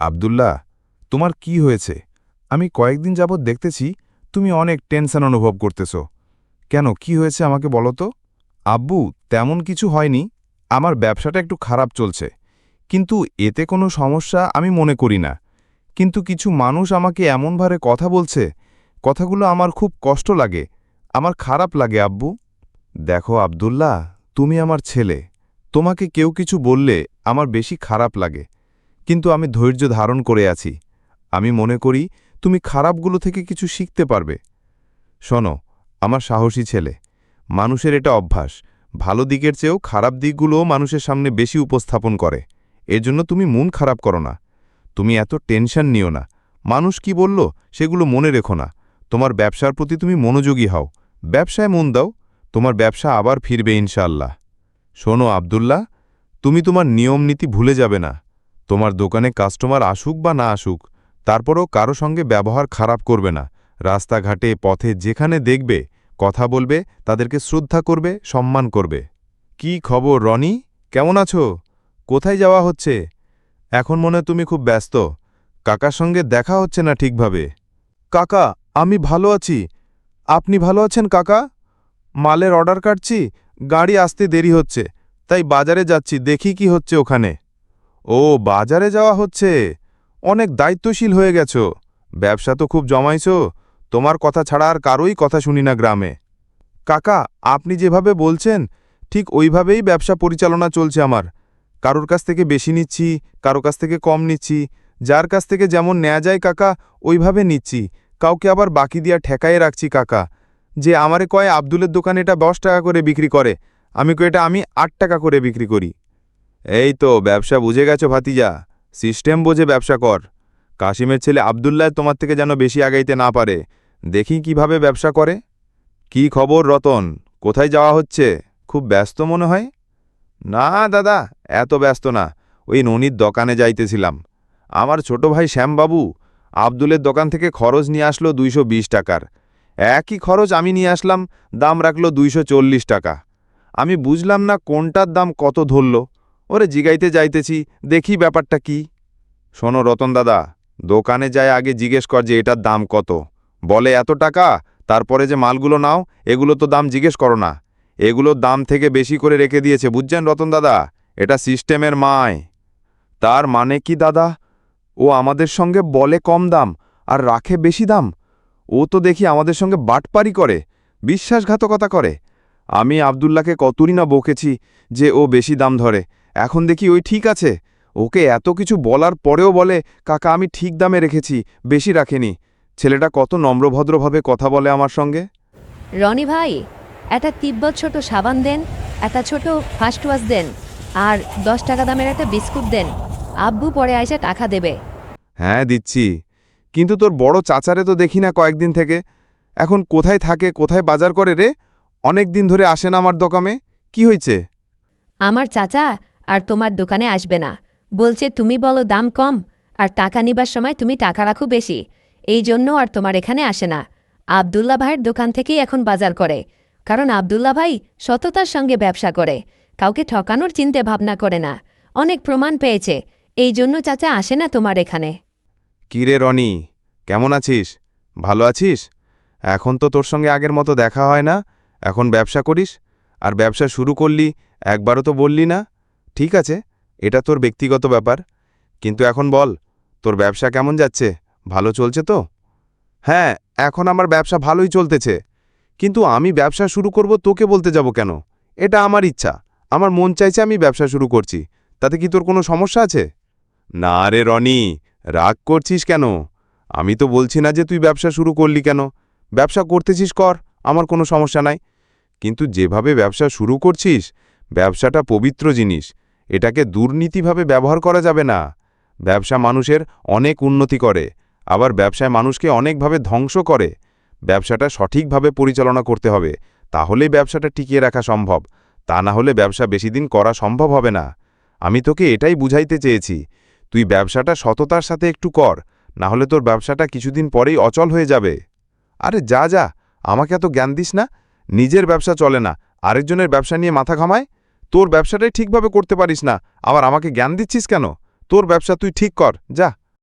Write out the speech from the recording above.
আব্দুল্লাহ, তোমার কি হয়েছে? আমি কয়েকদিন যাবৎ দেখতেছি তুমি অনেক টেনশন অনুভব করতেছ। কেন, কি হয়েছে আমাকে বলো তো? আব্বু, তেমন কিছু হয়নি। আমার ব্যবসাটা একটু খারাপ চলছে। কিন্তু এতে কোনো সমস্যা আমি মনে করি না। কিন্তু কিছু মানুষ আমাকে এমনভাবে কথা বলছে, কথাগুলো আমার খুব কষ্ট লাগে। আমার খারাপ লাগে, আব্বু। দেখো, আব্দুল্লাহ, তুমি আমার ছেলে। তোমাকে কেউ কিছু বললে আমার বেশি খারাপ লাগে। কিন্তু আমি ধৈর্য ধারণ করে আছি। আমি মনে করি তুমি খারাপগুলো থেকে কিছু শিখতে পারবে। শোনো, আমার সাহসী ছেলে, মানুষের এটা অভ্যাস। ভালো দিকের চেয়েও খারাপ দিকগুলোও মানুষের সামনে বেশি উপস্থাপন করে। এর জন্য তুমি মন খারাপ করো না। তুমি এত টেনশন নিও না। মানুষ কি বলল, সেগুলো মনে রেখো না। তোমার ব্যবসার প্রতি তুমি মনোযোগী হও। ব্যবসায় মন দাও। তোমার ব্যবসা আবার ফিরবে ইনশাল্লাহ শোনো আব্দুল্লাহ, তুমি তোমার নিয়ম নীতি ভুলে যাবে না। তোমার দোকানে কাস্টমার আসুক বা না আসুক, তারপরও কারও সঙ্গে ব্যবহার খারাপ করবে না। রাস্তাঘাটে, পথে যেখানে দেখবে, কথা বলবে, তাদেরকে শ্রদ্ধা করবে, সম্মান করবে। কি খবর, রনি? কেমন আছো? কোথায় যাওয়া হচ্ছে? এখন মনে তুমি খুব ব্যস্ত। কাকার সঙ্গে দেখা হচ্ছে না ঠিকভাবে। কাকা, আমি ভালো আছি। আপনি ভালো আছেন, কাকা? মালের অর্ডার কাটছি, গাড়ি আসতে দেরি হচ্ছে, তাই বাজারে যাচ্ছি, দেখি কি হচ্ছে ওখানে। ও, বাজারে যাওয়া হচ্ছে। অনেক দায়িত্বশীল হয়ে গেছ। ব্যবসা তো খুব জমাইছ। তোমার কথা ছাড়া আর কারোই কথা শুনি না গ্রামে। কাকা, আপনি যেভাবে বলছেন, ঠিক ওইভাবেই ব্যবসা পরিচালনা চলছে আমার। কারোর কাছ থেকে বেশি নিচ্ছি, কারও কাছ থেকে কম নিচ্ছি। যার কাছ থেকে যেমন নেয়া যায় কাকা, ওইভাবে নিচ্ছি। কাউকে আবার বাকি দিয়া ঠেকায়ে রাখছি কাকা। যে আমারে কয়, আব্দুলের দোকানে এটা দশ টাকা করে বিক্রি করে। আমি কই এটা আমি আট টাকা করে বিক্রি করি। এই তো, ব্যবসা বুঝে গেছো ভাতিজা। সিস্টেম বোঝে ব্যবসা কর। কাশিমের ছেলে আবদুল্লাহ তোমার থেকে যেন বেশি আগাইতে না পারে। দেখি কীভাবে ব্যবসা করে। কি খবর রতন? কোথায় যাওয়া হচ্ছে? খুব ব্যস্ত মনে হয়? না দাদা, এত ব্যস্ত না। ওই ননির দোকানে যাইতেছিলাম। আমার ছোট ভাই শ্যামবাবু আবদুলের দোকান থেকে খরচ নিয়ে আসলো দুইশো বিশ টাকার। একই খরচ আমি নিয়ে আসলাম, দাম রাখল দুইশো চল্লিশ টাকা। আমি বুঝলাম না কোনটার দাম কত ধরল। ওরে জিগাইতে যাইতেছি, দেখি ব্যাপারটা কি। শোনো রতন দাদা, দোকানে যায় আগে জিজ্ঞেস কর যে এটার দাম কত। বলে এত টাকা, তারপরে যে মালগুলো নাও, এগুলো তো দাম জিজ্ঞেস করো না। এগুলোর দাম থেকে বেশি করে রেখে দিয়েছে, বুঝছেন রতন দাদা? এটা সিস্টেমের মায়। তার মানে কি দাদা? ও আমাদের সঙ্গে বলে কম দাম, আর রাখে বেশি দাম। ও তো দেখি আমাদের সঙ্গে বাটপারি করে, বিশ্বাসঘাতকতা করে। আমি আবদুল্লাকে কতই না বকেছি যে ও বেশি দাম ধরে। এখন দেখি ওই ঠিক আছে। ওকে এত কিছু বলার পরেও বলে কাকা আমি ঠিক দামে রেখেছি বেশি রাখেনি। ছেলেটা কত নম্রভদ্রভাবে কথা বলে আমার সঙ্গে? রনি ভাই একটা তিব্বত ছোট সাবান দেন একটা ছোট ফার্স্ট ওয়াশ দেন আর দশ টাকা দামের একটা বিস্কুট দেন। আব্বু পরে আইসা টাকা দেবে। হ্যাঁ দিচ্ছি। কিন্তু তোর বড় চাচারে তো দেখি না কয়েকদিন থেকে। এখন কোথায় থাকে কোথায় বাজার করে রে? অনেক দিন ধরে আসে না আমার দোকানে। কি হয়েছে? আমার চাচা আর তোমার দোকানে আসবে না। বলছে তুমি বলো দাম কম আর টাকা নিবার সময় তুমি টাকা রাখো বেশি। এই জন্য আর তোমার এখানে আসে না। আবদুল্লা ভাইয়ের দোকান থেকেই এখন বাজার করে। কারণ আবদুল্লা ভাই সততার সঙ্গে ব্যবসা করে। কাউকে ঠকানোর চিন্তে ভাবনা করে না। অনেক প্রমাণ পেয়েছে। এই জন্য চাচা আসে না তোমার এখানে। কি রে রনি কেমন আছিস? ভালো আছিস? এখন তো তোর সঙ্গে আগের মতো দেখা হয় না। এখন ব্যবসা করিস, আর ব্যবসা শুরু করলি, একবারও তো বললি না। ঠিক আছে, এটা তোর ব্যক্তিগত ব্যাপার। কিন্তু এখন বল, তোর ব্যবসা কেমন যাচ্ছে? ভালো চলছে তো? হ্যাঁ এখন আমার ব্যবসা ভালোই চলতেছে। কিন্তু আমি ব্যবসা শুরু করব তোকে বলতে যাব কেন? এটা আমার ইচ্ছা। আমার মন চাইছে আমি ব্যবসা শুরু করছি। তাতে কি তোর কোনো সমস্যা আছে? না রে রনি, রাগ করছিস কেন? আমি তো বলছি না যে তুই ব্যবসা শুরু করলি কেন। ব্যবসা করতেছিস কর, আমার কোনো সমস্যা নাই। কিন্তু যেভাবে ব্যবসা শুরু করছিস, ব্যবসাটা পবিত্র জিনিস। এটাকে দুর্নীতিভাবে ব্যবহার করা যাবে না। ব্যবসা মানুষের অনেক উন্নতি করে, আবার ব্যবসায় মানুষকে অনেকভাবে ধ্বংস করে। ব্যবসাটা সঠিকভাবে পরিচালনা করতে হবে, তাহলেই ব্যবসাটা টিকিয়ে রাখা সম্ভব। তা না হলে ব্যবসা বেশি দিন করা সম্ভব হবে না। আমি তোকে এটাই বুঝাইতে চেয়েছি, তুই ব্যবসাটা সততার সাথে একটু কর, না হলে তোর ব্যবসাটা কিছুদিন পরেই অচল হয়ে যাবে। আরে যা যা, আমাকে এত জ্ঞান দিস না। নিজের ব্যবসা চলে না, আরেকজনের ব্যবসা নিয়ে মাথা ঘামায়? তোর ব্যবসাটাই ঠিকভাবে করতে পারিস না, আবার আমাকে জ্ঞান দিচ্ছিস কেন? তোর ব্যবসা তুই ঠিক কর, যা।